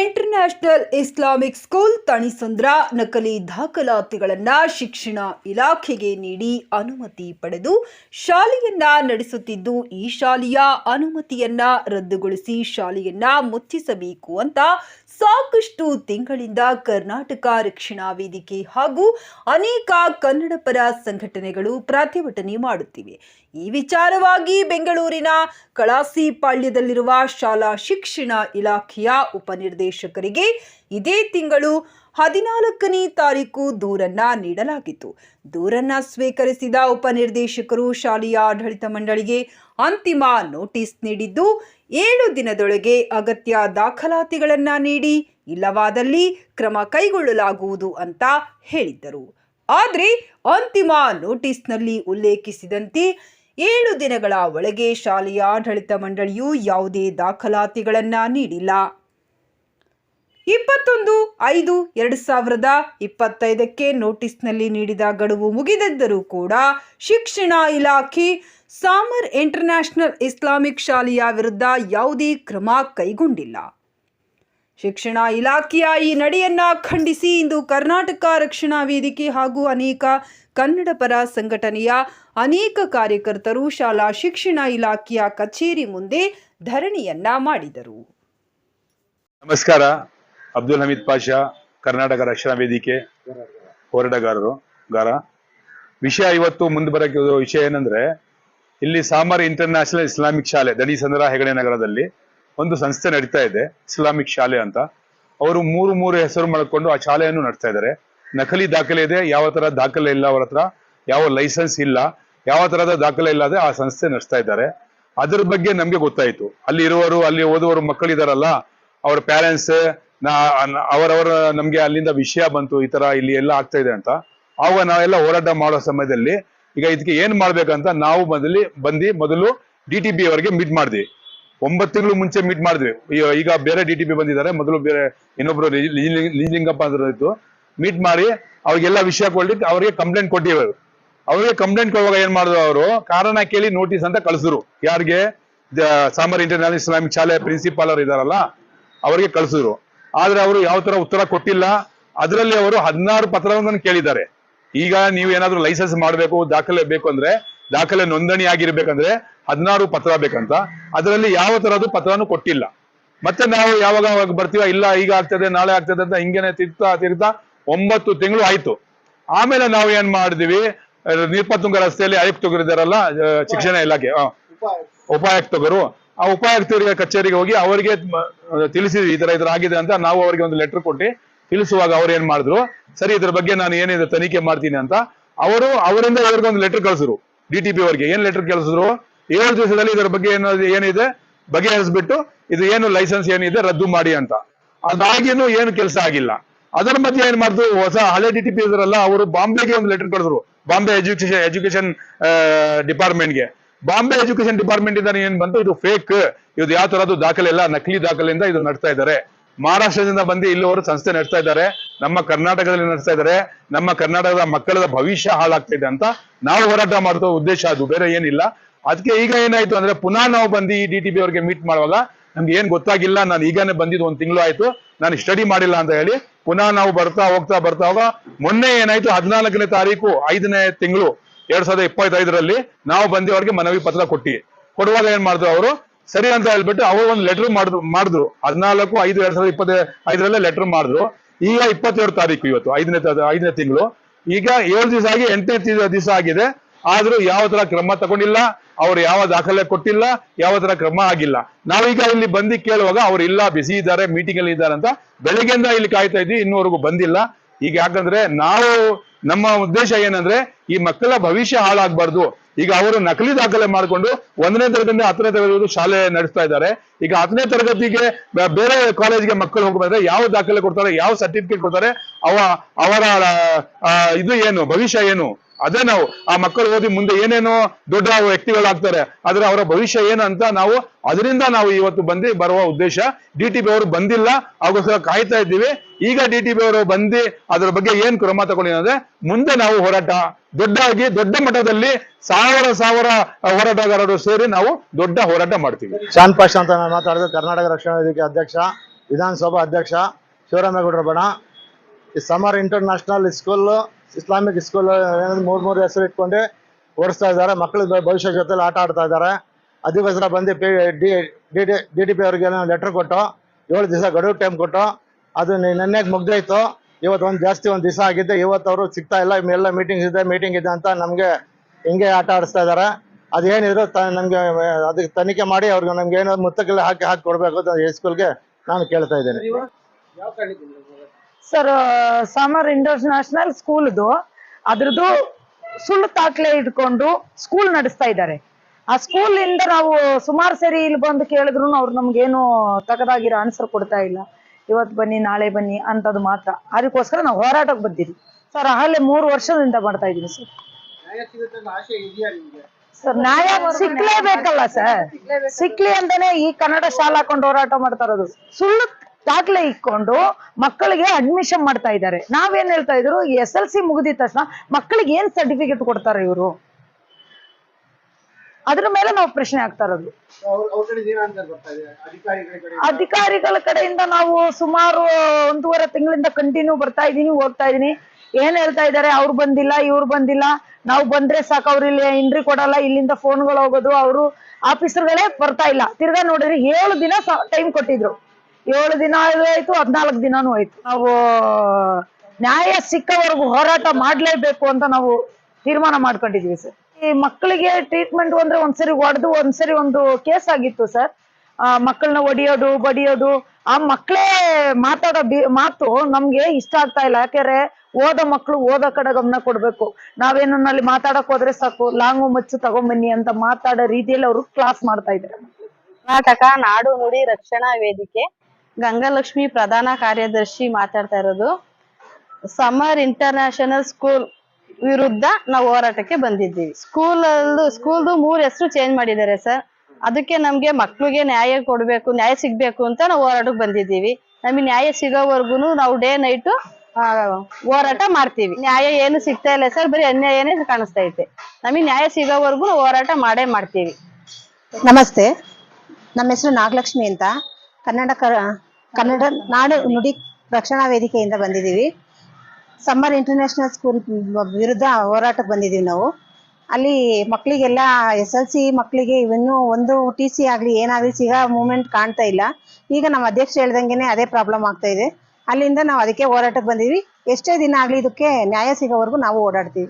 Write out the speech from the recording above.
International Islamic school Thanisandra ನಕಲಿ ದಾಖಲಾತಿಗಳನ್ನು ಶಿಕ್ಷಣ ಇಲಾಖೆಗೆ ನೀಡಿ ಅನುಮತಿ ಪಡೆದು ಶಾಲೆಯನ್ನ ನಡೆಸುತ್ತಿದ್ದು, ಈ ಶಾಲೆಯ ಅನುಮತಿಯನ್ನ ರದ್ದುಗೊಳಿಸಿ ಶಾಲೆಯನ್ನ ಮುಚ್ಚಿಸಬೇಕು ಅಂತ ಸಾಕಷ್ಟು ತಿಂಗಳಿಂದ ಕರ್ನಾಟಕ ರಕ್ಷಣಾ ವೇದಿಕೆ ಹಾಗೂ ಅನೇಕ ಕನ್ನಡಪರ ಸಂಘಟನೆಗಳು ಪ್ರತಿಭಟನೆ ಮಾಡುತ್ತಿವೆ. ಈ ವಿಚಾರವಾಗಿ ಬೆಂಗಳೂರಿನ ಕಳಾಸಿಪಾಳ್ಯದಲ್ಲಿರುವ ಶಾಲಾ ಶಿಕ್ಷಣ ಇಲಾಖೆಯ ಉಪನಿರ್ದೇಶಕರಿಗೆ ಇದೇ ತಿಂಗಳು ಹದಿನಾಲ್ಕನೇ ತಾರೀಕು ದೂರನ್ನ ನೀಡಲಾಗಿತ್ತು. ದೂರನ್ನ ಸ್ವೀಕರಿಸಿದ ಉಪನಿರ್ದೇಶಕರು ಶಾಲೆಯ ಆಡಳಿತ ಮಂಡಳಿಗೆ ಅಂತಿಮ ನೋಟಿಸ್ ನೀಡಿದ್ದು, ಏಳು ದಿನದೊಳಗೆ ಅಗತ್ಯ ದಾಖಲಾತಿಗಳನ್ನ ನೀಡಿ, ಇಲ್ಲವಾದಲ್ಲಿ ಕ್ರಮ ಕೈಗೊಳ್ಳಲಾಗುವುದು ಅಂತ ಹೇಳಿದ್ದರು. ಆದರೆ ಅಂತಿಮ ನೋಟಿಸ್ನಲ್ಲಿ ಉಲ್ಲೇಖಿಸಿದಂತೆ ಏಳು ದಿನಗಳ ಒಳಗೆ ಶಾಲೆಯ ಆಡಳಿತ ಮಂಡಳಿಯು ಯಾವುದೇ ದಾಖಲಾತಿಗಳನ್ನು ನೀಡಿಲ್ಲ. ಇಪ್ಪತ್ತೊಂದು ಐದು ಎರಡು ಸಾವಿರದ ಇಪ್ಪತ್ತೈದಕ್ಕೆ ನೋಟಿಸ್ನಲ್ಲಿ ನೀಡಿದ ಗಡುವು ಮುಗಿದಿದ್ದರೂ ಕೂಡ ಶಿಕ್ಷಣ ಇಲಾಖೆ ಸಾಮರ್ ಇಂಟರ್ನ್ಯಾಷನಲ್ ಇಸ್ಲಾಮಿಕ್ ಶಾಲೆಯ ವಿರುದ್ಧ ಯಾವುದೇ ಕ್ರಮ ಕೈಗೊಂಡಿಲ್ಲ. ಶಿಕ್ಷಣ ಇಲಾಖೆಯ ಈ ನಡೆಯನ್ನ ಖಂಡಿಸಿ ಇಂದು ಕರ್ನಾಟಕ ರಕ್ಷಣಾ ವೇದಿಕೆ ಹಾಗೂ ಅನೇಕ ಕನ್ನಡ ಪರ ಸಂಘಟನೆಯ ಅನೇಕ ಕಾರ್ಯಕರ್ತರು ಶಾಲಾ ಶಿಕ್ಷಣ ಇಲಾಖೆಯ ಕಚೇರಿ ಮುಂದೆ ಧರಣಿಯನ್ನ ಮಾಡಿದರು. ನಮಸ್ಕಾರ. ಅಬ್ದುಲ್ ಹಮೀದ್ ಪಾಷಾ, ಕರ್ನಾಟಕ ರಕ್ಷಣಾ ವೇದಿಕೆ ಹೋರಾಟಗಾರರು, ಗಾರ. ವಿಷಯ ಇವತ್ತು ಮುಂದೆ ಬರಕ್ಕೆ ಇರೋ ವಿಷಯ ಏನಂದ್ರೆ, ಇಲ್ಲಿ ಸಾಮರ್ ಇಂಟರ್ನ್ಯಾಷನಲ್ ಇಸ್ಲಾಮಿಕ್ ಶಾಲೆ ದಡಿಸಂದ್ರ ಹೆಗಡೆ ನಗರದಲ್ಲಿ ಒಂದು ಸಂಸ್ಥೆ ನಡೀತಾ ಇದೆ, ಇಸ್ಲಾಮಿಕ್ ಶಾಲೆ ಅಂತ. ಅವರು ಮೂರು ಮೂರು ಹೆಸರು ಮಾಡಿಕೊಂಡು ಆ ಶಾಲೆಯನ್ನು ನಡೆಸ್ತಾ ಇದ್ದಾರೆ. ನಕಲಿ ದಾಖಲೆ ಇದೆ, ಯಾವ ತರ ದಾಖಲೆ ಇಲ್ಲ ಅವರ ಹತ್ರ, ಯಾವ ಲೈಸೆನ್ಸ್ ಇಲ್ಲ, ಯಾವ ತರಹದ ದಾಖಲೆ ಇಲ್ಲದೆ ಆ ಸಂಸ್ಥೆ ನಡೆಸ್ತಾ ಇದ್ದಾರೆ. ಅದ್ರ ಬಗ್ಗೆ ನಮ್ಗೆ ಗೊತ್ತಾಯ್ತು. ಅಲ್ಲಿ ಇರುವವರು, ಅಲ್ಲಿ ಓದುವವರು ಮಕ್ಕಳಿದಾರಲ್ಲ ಅವ್ರ ಪ್ಯಾರೆಂಟ್ಸ್ ಅವರವರ ನಮ್ಗೆ ಅಲ್ಲಿಂದ ವಿಷಯ ಬಂತು, ಈ ತರ ಇಲ್ಲಿ ಎಲ್ಲ ಆಗ್ತಾ ಇದೆ ಅಂತ. ಆವಾಗ ನಾವೆಲ್ಲ ಹೋರಾಟ ಮಾಡೋ ಸಮಯದಲ್ಲಿ, ಈಗ ಇದಕ್ಕೆ ಏನ್ ಮಾಡ್ಬೇಕಂತ ನಾವು ಮೊದಲಿ ಬಂದು ಮೊದಲು ಡಿ ಟಿ ಬಿ ಅವರಿಗೆ ಮೀಟ್ ಮಾಡಿದ್ವಿ. ಒಂಬತ್ತು ತಿಂಗಳು ಮುಂಚೆ ಮೀಟ್ ಮಾಡಿದ್ವಿ. ಈಗ- ಬೇರೆ ಡಿ ಬಂದಿದ್ದಾರೆ. ಮೊದಲು ಬೇರೆ ಇನ್ನೊಬ್ರು ಲಿಂಗಪ್ಪ ಅಂತ ಇತ್ತು. ಮೀಟ್ ಮಾಡಿ ಅವ್ರಿಗೆಲ್ಲ ವಿಷಯ ಕೊಡ್ಲಿಕ್ಕೆ ಅವರಿಗೆ ಕಂಪ್ಲೇಂಟ್ ಕೊಟ್ಟಿವೆ ಅವ್ರಿಗೆ ಕಂಪ್ಲೇಂಟ್ ಕೊಡುವಾಗ ಏನ್ ಮಾಡಿದ್ರು ಅವರು? ಕಾರಣ ಕೇಳಿ ನೋಟಿಸ್ ಅಂತ ಕಳಿಸಿದ್ರು. ಯಾರಿಗೆ? ಸಾಮರ್ ಇಂಟರ್ನ್ಯಾಷನಲ್ ಇಸ್ಲಾಮಿಕ್ ಶಾಲೆ ಪ್ರಿನ್ಸಿಪಾಲ್ ಅವರು ಇದಾರಲ್ಲ ಅವರಿಗೆ ಕಳಿಸಿದ್ರು. ಆದ್ರೆ ಅವರು ಯಾವ ತರ ಉತ್ತರ ಕೊಟ್ಟಿಲ್ಲ. ಅದರಲ್ಲಿ ಅವರು ಹದಿನಾರು ಪತ್ರವನ್ನು ಕೇಳಿದ್ದಾರೆ. ಈಗ ನೀವು ಏನಾದ್ರೂ ಲೈಸೆನ್ಸ್ ಮಾಡಬೇಕು, ದಾಖಲೆ ಬೇಕು ಅಂದ್ರೆ, ದಾಖಲೆ ನೋಂದಣಿ ಆಗಿರ್ಬೇಕಂದ್ರೆ ಹದಿನಾರು ಪತ್ರ ಬೇಕಂತ, ಅದರಲ್ಲಿ ಯಾವ ತರದ್ದು ಪತ್ರನೂ ಕೊಟ್ಟಿಲ್ಲ. ಮತ್ತೆ ನಾವು ಯಾವಾಗ ಅವಾಗ ಬರ್ತೀವ, ಇಲ್ಲ ಈಗ ಆಗ್ತದೆ, ನಾಳೆ ಆಗ್ತದೆ ಅಂತ ಹಿಂಗೇನೆ ತಿರ್ತಾ ತಿರ್ತಾ ಒಂಬತ್ತು ತಿಂಗಳು ಆಯ್ತು. ಆಮೇಲೆ ನಾವು ಏನ್ ಮಾಡಿದ್ವಿ ನಿರ್ಪತುಂಗ ರಸ್ತೆಯಲ್ಲಿ ಆಯುಕ್ತರಿದ್ದಾರಲ್ಲ ಶಿಕ್ಷಣ ಇಲಾಖೆ ಉಪಾಯುಕ್ತರು, ಆ ಉಪಾಯುಕ್ತರಿಗೆ ಕಚೇರಿಗೆ ಹೋಗಿ ಅವರಿಗೆ ತಿಳಿಸಿದ್ವಿ, ಈ ತರ ಇದ್ರ ಆಗಿದೆ ಅಂತ ನಾವು ಅವರಿಗೆ ಒಂದು ಲೆಟರ್ ಕೊಟ್ಟು ತಿಳಿಸುವಾಗ ಅವ್ರು ಏನ್ ಮಾಡಿದ್ರು, ಸರಿ ಇದ್ರ ಬಗ್ಗೆ ನಾನು ಏನಿದೆ ತನಿಖೆ ಮಾಡ್ತೀನಿ ಅಂತ, ಅವರು ಅವರಿಂದ ಇವ್ರಿಗೆ ಒಂದು ಲೆಟರ್ ಕಳಿಸಿದ್ರು ಡಿ ಟಿ ಪಿ ಅವರಿಗೆ. ಏನ್ ಲೆಟರ್ ಕಳಿಸಿದ್ರು? ಏಳು ದಿವಸದಲ್ಲಿ ಇದರ ಬಗ್ಗೆ ಏನೋ ಏನಿದೆ, ಬಗೆಹರಿಸ್ಬಿಟ್ಟು ಇದು ಏನು ಲೈಸೆನ್ಸ್ ಏನಿದೆ ರದ್ದು ಮಾಡಿ ಅಂತ. ಅದಾಗಿನೂ ಏನು ಕೆಲಸ ಆಗಿಲ್ಲ. ಅದರ ಮಧ್ಯೆ ಏನ್ ಮಾಡಿದ್ರು ಹೊಸ ಹಳೆ ಡಿ ಟಿ ಪಿ ಇದ್ರಲ್ಲ, ಅವರು ಬಾಂಬೆಗೆ ಒಂದು ಲೆಟರ್ ಕೊಡಿದ್ರು ಬಾಂಬೆ ಎಜುಕೇಶನ್ ಎಜುಕೇಶನ್ ಡಿಪಾರ್ಟ್ಮೆಂಟ್ಗೆ ಬಾಂಬೆ ಎಜುಕೇಶನ್ ಡಿಪಾರ್ಟ್ಮೆಂಟ್ ಇಂದ ಏನ್ ಬಂತು, ಇದು ಫೇಕ್ ಇದು ಯಾವ ತರದ್ದು ದಾಖಲೆ ಇಲ್ಲ, ನಕಲಿ ದಾಖಲೆಯಿಂದ ಇದು ನಡೆಸ್ತಾ ಇದ್ದಾರೆ. ಮಹಾರಾಷ್ಟ್ರದಿಂದ ಬಂದು ಇಲ್ಲಿವರು ಸಂಸ್ಥೆ ನಡೆಸ್ತಾ ಇದ್ದಾರೆ. ನಮ್ಮ ಕರ್ನಾಟಕದಲ್ಲಿ ನಡೆಸ್ತಾ ಇದ್ದಾರೆ. ನಮ್ಮ ಕರ್ನಾಟಕದ ಮಕ್ಕಳ ಭವಿಷ್ಯ ಹಾಳಾಗ್ತಾ ಇದೆ ಅಂತ ನಾವು ಹೋರಾಟ ಮಾಡುವ ಉದ್ದೇಶ ಅದು. ಬೇರೆ ಏನಿಲ್ಲ. ಅದಕ್ಕೆ ಈಗ ಏನಾಯ್ತು ಅಂದ್ರೆ ಪುನಃ ನಾವು ಬಂದು ಈ ಡಿ ಟಿ ಬಿ ಅವ್ರಿಗೆ ಮೀಟ್ ಮಾಡುವಾಗ ನಮ್ಗೆ ಏನ್ ಗೊತ್ತಾಗಿಲ್ಲ, ನಾನು ಈಗಾನೇ ಬಂದಿದ್ದು ಒಂದ್ ತಿಂಗಳು ಆಯ್ತು, ನಾನು ಸ್ಟಡಿ ಮಾಡಿಲ್ಲ ಅಂತ ಹೇಳಿ ಪುನಃ ನಾವು ಬರ್ತಾ ಹೋಗ್ತಾ ಬರ್ತಾ ಹೋಗ ಮೊನ್ನೆ ಏನಾಯ್ತು ಹದಿನಾಲ್ಕನೇ ತಾರೀಕು ಐದನೇ ತಿಂಗಳು ಎರಡ್ ಸಾವಿರದ ಇಪ್ಪತ್ತೈದರಲ್ಲಿ ನಾವು ಬಂದು ಅವ್ರಿಗೆ ಮನವಿ ಪತ್ರ ಕೊಟ್ಟಿ. ಕೊಡುವಾಗ ಏನ್ ಮಾಡಿದ್ರು ಅವರು? ಸರಿ ಅಂತ ಹೇಳ್ಬಿಟ್ಟು ಅವರು ಒಂದು ಲೆಟರ್ ಮಾಡಿದ್ರು ಮಾಡಿದ್ರು. ಹದಿನಾಲ್ಕು, ಐದು, ಎರಡ್ ಸಾವಿರದ ಇಪ್ಪತ್ತ, ಐದರಲ್ಲೇ ಲೆಟರ್ ಮಾಡಿದ್ರು. ಈಗ ಇಪ್ಪತ್ತೆರಡು ತಾರೀಕು ಇವತ್ತು, ಐದನೇ ಐದನೇ ತಿಂಗಳು. ಈಗ ಏಳು ದಿವಸ ಆಗಿ ಎಂಟನೇ ದಿವಸ ಆಗಿದೆ. ಆದ್ರೂ ಯಾವ ತರ ಕ್ರಮ ತಗೊಂಡಿಲ್ಲ, ಅವ್ರು ಯಾವ ದಾಖಲೆ ಕೊಟ್ಟಿಲ್ಲ, ಯಾವ ತರ ಕ್ರಮ ಆಗಿಲ್ಲ. ನಾವೀಗ ಇಲ್ಲಿ ಬಂದು ಕೇಳುವಾಗ ಅವ್ರು ಇಲ್ಲ ಬಿಸಿ ಇದ್ದಾರೆ ಮೀಟಿಂಗ್ ಅಲ್ಲಿ ಇದ್ದಾರೆ ಅಂತ ಬೆಳಗ್ಗೆಯಿಂದ ಇಲ್ಲಿ ಕಾಯ್ತಾ ಇದ್ವಿ, ಇನ್ನೂವರೆಗೂ ಬಂದಿಲ್ಲ. ಈಗ ಯಾಕಂದ್ರೆ ನಾವು, ನಮ್ಮ ಉದ್ದೇಶ ಏನಂದ್ರೆ ಈ ಮಕ್ಕಳ ಭವಿಷ್ಯ ಹಾಳಾಗ್ಬಾರ್ದು. ಈಗ ಅವರು ನಕಲಿ ದಾಖಲೆ ಮಾಡಿಕೊಂಡು ಒಂದನೇ ತರಗತಿಯಿಂದ ಹತ್ತನೇ ತರಗತಿ ಶಾಲೆ ನಡೆಸ್ತಾ ಇದ್ದಾರೆ. ಈಗ ಹತ್ತನೇ ತರಗತಿಗೆ ಬೇರೆ ಕಾಲೇಜ್ಗೆ ಮಕ್ಕಳು ಹೋಗ್ಬೇಕಾದ್ರೆ ಯಾವ ದಾಖಲೆ ಕೊಡ್ತಾರೆ, ಯಾವ ಸರ್ಟಿಫಿಕೇಟ್ ಕೊಡ್ತಾರೆ, ಅವ ಅವರ ಇದು ಏನು, ಭವಿಷ್ಯ ಏನು? ಅದೇ ನಾವು ಆ ಮಕ್ಕಳು ಓದಿ ಮುಂದೆ ಏನೇನೋ ದೊಡ್ಡ ವ್ಯಕ್ತಿಗಳಾಗ್ತಾರೆ, ಆದ್ರೆ ಅವರ ಭವಿಷ್ಯ ಏನು ಅಂತ ನಾವು ಅದರಿಂದ ನಾವು ಇವತ್ತು ಬಂದು ಬರುವ ಉದ್ದೇಶ. ಡಿ ಟಿ ಬಿ ಅವರು ಬಂದಿಲ್ಲ ಅದಕ್ಕೋಸ್ಕರ ಕಾಯ್ತಾ ಇದ್ದೀವಿ. ಈಗ ಡಿ ಟಿ ಬಿ ಅವರು ಬಂದು ಅದ್ರ ಬಗ್ಗೆ ಏನ್ ಕ್ರಮ ತಗೊಂಡಿದ್ರೆ ಮುಂದೆ ನಾವು ಹೋರಾಟ, ದೊಡ್ಡಾಗಿ, ದೊಡ್ಡ ಮಟ್ಟದಲ್ಲಿ ಸಾವಿರ ಸಾವಿರ ಹೋರಾಟಗಾರರು ಸೇರಿ ನಾವು ದೊಡ್ಡ ಹೋರಾಟ ಮಾಡ್ತೀವಿ. ಶಾನ್ ಪಾಷ ಅಂತ ನಾನು ಮಾತಾಡಿದ್ರೆ ಕರ್ನಾಟಕ ರಕ್ಷಣಾ ವೇದಿಕೆ ಅಧ್ಯಕ್ಷ, ವಿಧಾನಸಭಾ ಅಧ್ಯಕ್ಷ ಶಿವರಾಮೇಗೌಡರ ಬಣ ಈ Summer International School Islamic School ಮೂರು ಮೂರು ಹೆಸರು ಇಟ್ಕೊಂಡು ಓಡಿಸ್ತಾ ಇದ್ದಾರೆ. ಮಕ್ಕಳ ಭವಿಷ್ಯ ಜೊತೆಲಿ ಆಟ ಆಡ್ತಾ ಇದ್ದಾರೆ. ಅದಕ್ಕೋಸ್ಕರ ಬಂದು P D D D D P ಅವ್ರಿಗೆ ಲೆಟರ್ ಕೊಟ್ಟು ಏಳು ದಿವಸ ಗಡುವು ಟೈಮ್ ಕೊಟ್ಟು ಅದು ನೆನ್ನೆಗೆ ಮುಗ್ದಾಯ್ತು. ಇವತ್ತು ಒಂದು ಜಾಸ್ತಿ ಒಂದು ದಿವಸ ಆಗಿದ್ದೆ ಇವತ್ತು ಅವರು ಸಿಗ್ತಾ ಇಲ್ಲ. ಎಲ್ಲ ಮೀಟಿಂಗ್ ಇದೆ ಮೀಟಿಂಗ್ ಇದೆ ಅಂತ ನಮಗೆ ಹಿಂಗೆ ಆಟ ಆಡಿಸ್ತಾ ಇದ್ದಾರೆ. ಅದೇನಿದ್ರು ತ ನಮಗೆ, ಅದಕ್ಕೆ ತನಿಖೆ ಮಾಡಿ ಅವ್ರಿಗೆ ನಮ್ಗೆ ಏನಾದ್ರು ಮುತ್ತಕ್ಕೆಲ್ಲ ಹಾಕಿ ಹಾಕಿ ಕೊಡಬೇಕು ಅಂತ ಸ್ಕೂಲ್ಗೆ ನಾನು ಕೇಳ್ತಾ ಇದ್ದೇನೆ. ಸರ್ ಸಮರ್ ಇಂಟರ್ನ್ಯಾಷನಲ್ ಸ್ಕೂಲ್ದು ಅದ್ರದ್ದು ಸುಳ್ಳು ದಾಖಲೆ ಇಟ್ಕೊಂಡು ಸ್ಕೂಲ್ ನಡೆಸ್ತಾ ಇದ್ದಾರೆ. ಆ ಸ್ಕೂಲ್ ಇಂದ ನಾವು ಸುಮಾರು ಸರಿ ಇಲ್ಲಿ ಬಂದು ಕೇಳಿದ್ರು ಅವ್ರು ನಮ್ಗೇನು ತಗದಾಗಿರೋ ಆನ್ಸರ್ ಕೊಡ್ತಾ ಇಲ್ಲ. ಇವತ್ತು ಬನ್ನಿ, ನಾಳೆ ಬನ್ನಿ ಅಂತದ್ದು ಮಾತ್ರ. ಅದಕ್ಕೋಸ್ಕರ ನಾವು ಹೋರಾಟಕ್ಕೆ ಬಂದಿದ್ವಿ. ಸರ್ ಆಗಲೇ ಮೂರು ವರ್ಷದಿಂದ ಮಾಡ್ತಾ ಇದೀವಿ ಸರ್ ಸರ್ ನ್ಯಾಯ ಸಿಕ್ಲೇಬೇಕಲ್ಲ ಸರ್ ಸಿಕ್ಲಿ ಅಂತಾನೆ ಈ ಕನ್ನಡ ಶಾಲಾ ಹಾಕೊಂಡು ಹೋರಾಟ ಮಾಡ್ತಾ ಇರೋದು. ಸುಳ್ಳು ದಾಖಲೆ ಇಟ್ಕೊಂಡು ಮಕ್ಕಳಿಗೆ ಅಡ್ಮಿಷನ್ ಮಾಡ್ತಾ ಇದ್ದಾರೆ. ನಾವೇನ್ ಹೇಳ್ತಾ ಇದ್ರು ಎಸ್ ಎಲ್ ಸಿ ಮುಗಿದಿದ ತಕ್ಷಣ ಮಕ್ಕಳಿಗೆ ಏನ್ ಸರ್ಟಿಫಿಕೇಟ್ ಕೊಡ್ತಾರೆ ಇವರು? ಅದ್ರ ಮೇಲೆ ನಾವು ಪ್ರಶ್ನೆ ಆಗ್ತಾ ಇರೋದು. ಅಧಿಕಾರಿಗಳ ಕಡೆಯಿಂದ ನಾವು ಸುಮಾರು ಒಂದೂವರೆ ತಿಂಗಳಿಂದ ಕಂಟಿನ್ಯೂ ಬರ್ತಾ ಇದೀನಿ ಹೋಗ್ತಾ ಇದೀನಿ. ಏನ್ ಹೇಳ್ತಾ ಇದಾರೆ ಅವ್ರು ಬಂದಿಲ್ಲ ಇವ್ರು ಬಂದಿಲ್ಲ. ನಾವು ಬಂದ್ರೆ ಸಾಕು ಅವ್ರು ಇಲ್ಲಿ ಎಂಟ್ರಿ ಕೊಡಲ್ಲ ಇಲ್ಲಿಂದ ಫೋನ್ಗಳು ಹೋಗೋದು ಅವರು ಆಫೀಸರ್ಗಳೇ ಬರ್ತಾ ಇಲ್ಲ. ತಿರ್ಗಾ ನೋಡಿದ್ರೆ ಏಳು ದಿನ ಟೈಮ್ ಕೊಟ್ಟಿದ್ರು. ಏಳು ದಿನ ಆಯ್ತು, ಹದ್ನಾಲ್ಕು ದಿನಾನು ಆಯ್ತು. ನಾವು, ನ್ಯಾಯ ಸಿಕ್ಕವರೆಗೂ ಹೋರಾಟ ಮಾಡ್ಲೇಬೇಕು ಅಂತ ನಾವು ತೀರ್ಮಾನ ಮಾಡ್ಕೊಂಡಿದ್ವಿ ಸರ್. ಈ ಮಕ್ಕಳಿಗೆ ಟ್ರೀಟ್ಮೆಂಟ್ ಅಂದ್ರೆ ಒಂದ್ಸರಿ ಹೊಡೆದು, ಒಂದ್ಸರಿ ಒಂದು ಕೇಸ್ ಆಗಿತ್ತು, ಸರ್. ಮಕ್ಕಳನ್ನ ಒಡಿಯೋದು, ಬಡಿಯೋದು, ಆ ಮಕ್ಕಳೇ ಮಾತಾಡೋ ಮಾತು ನಮ್ಗೆ ಇಷ್ಟ ಆಗ್ತಾ ಇಲ್ಲ. ಯಾಕೆಂದ್ರೆ ಓದ ಮಕ್ಕಳು ಓದ ಕಡೆ ಗಮನ ಕೊಡ್ಬೇಕು. ನಾವೇನು ಅಲ್ಲಿ ಮಾತಾಡಕ್ ಹೋದ್ರೆ ಸಾಕು, ಲಾಂಗು ಮಚ್ಚು ತಗೊಂಬನ್ನಿ ಅಂತ ಮಾತಾಡೋ ರೀತಿಯಲ್ಲಿ ಅವರು ಕ್ಲಾಸ್ ಮಾಡ್ತಾ ಇದ್ದಾರೆ. ಕರ್ನಾಟಕ ನಾಡು ನುಡಿ ರಕ್ಷಣಾ ವೇದಿಕೆ. ಗಂಗಲಕ್ಷ್ಮಿ ಪ್ರಧಾನ ಕಾರ್ಯದರ್ಶಿ ಮಾತಾಡ್ತಾ ಇರೋದು. ಸಮರ್ ಇಂಟರ್ನ್ಯಾಷನಲ್ ಸ್ಕೂಲ್ ವಿರುದ್ಧ ನಾವು ಹೋರಾಟಕ್ಕೆ ಬಂದಿದ್ದೀವಿ. ಸ್ಕೂಲ್ ಸ್ಕೂಲ್ದು ಮೂರ್ ಹೆಸರು ಚೇಂಜ್ ಮಾಡಿದ್ದಾರೆ ಸರ್ ಅದಕ್ಕೆ ನಮ್ಗೆ ಮಕ್ಳಿಗೆ ನ್ಯಾಯ ಕೊಡ್ಬೇಕು, ನ್ಯಾಯ ಸಿಗ್ಬೇಕು ಅಂತ ನಾವು ಹೋರಾಟಕ್ಕೆ ಬಂದಿದ್ದೀವಿ. ನಮಗೆ ನ್ಯಾಯ ಸಿಗೋವರೆಗೂ ನಾವು ಡೇ ನೈಟು ಹೋರಾಟ ಮಾಡ್ತೀವಿ. ನ್ಯಾಯ ಏನು ಸಿಗ್ತಾ ಇಲ್ಲ ಸರ್ ಬರೀ ಅನ್ಯಾಯನೇ ಕಾಣಿಸ್ತಾ ಐತೆ. ನಮಗೆ ನ್ಯಾಯ ಸಿಗೋವರೆಗೂ ಹೋರಾಟ ಮಾಡೇ ಮಾಡ್ತೀವಿ. ನಮಸ್ತೆ. ನಮ್ಮ ಹೆಸರು ನಾಗಲಕ್ಷ್ಮಿ ಅಂತ. ಕನ್ನಡ ಕನ್ನಡ ನಾಡು ನುಡಿ ರಕ್ಷಣಾ ವೇದಿಕೆಯಿಂದ ಬಂದಿದ್ದೀವಿ. ಸಮ್ಮರ್ ಇಂಟರ್ನ್ಯಾಷನಲ್ ಸ್ಕೂಲ್ ವಿರುದ್ಧ ಹೋರಾಟಕ್ಕೆ ಬಂದಿದ್ದೀವಿ ನಾವು. ಅಲ್ಲಿ ಮಕ್ಕಳಿಗೆಲ್ಲ ಎಸ್ ಎಲ್ ಸಿ ಮಕ್ಕಳಿಗೆ ಇನ್ನೂ ಒಂದು ಟಿ ಸಿ ಆಗಲಿ ಏನಾಗಲಿ ಸಿಗೋ ಮೂಮೆಂಟ್ ಕಾಣ್ತಾ ಇಲ್ಲ. ಈಗ ನಮ್ಮ ಅಧ್ಯಕ್ಷ ಹೇಳ್ದಂಗೆನೆ ಅದೇ ಪ್ರಾಬ್ಲಮ್ ಆಗ್ತಾ ಇದೆ. ಅಲ್ಲಿಂದ ನಾವು ಅದಕ್ಕೆ ಹೋರಾಟಕ್ಕೆ ಬಂದಿದ್ವಿ ಎಷ್ಟೇ ದಿನ ಆಗಲಿ ಇದಕ್ಕೆ ನ್ಯಾಯ ಸಿಗೋವರೆಗೂ ನಾವು ಓಡಾಡ್ತೀವಿ.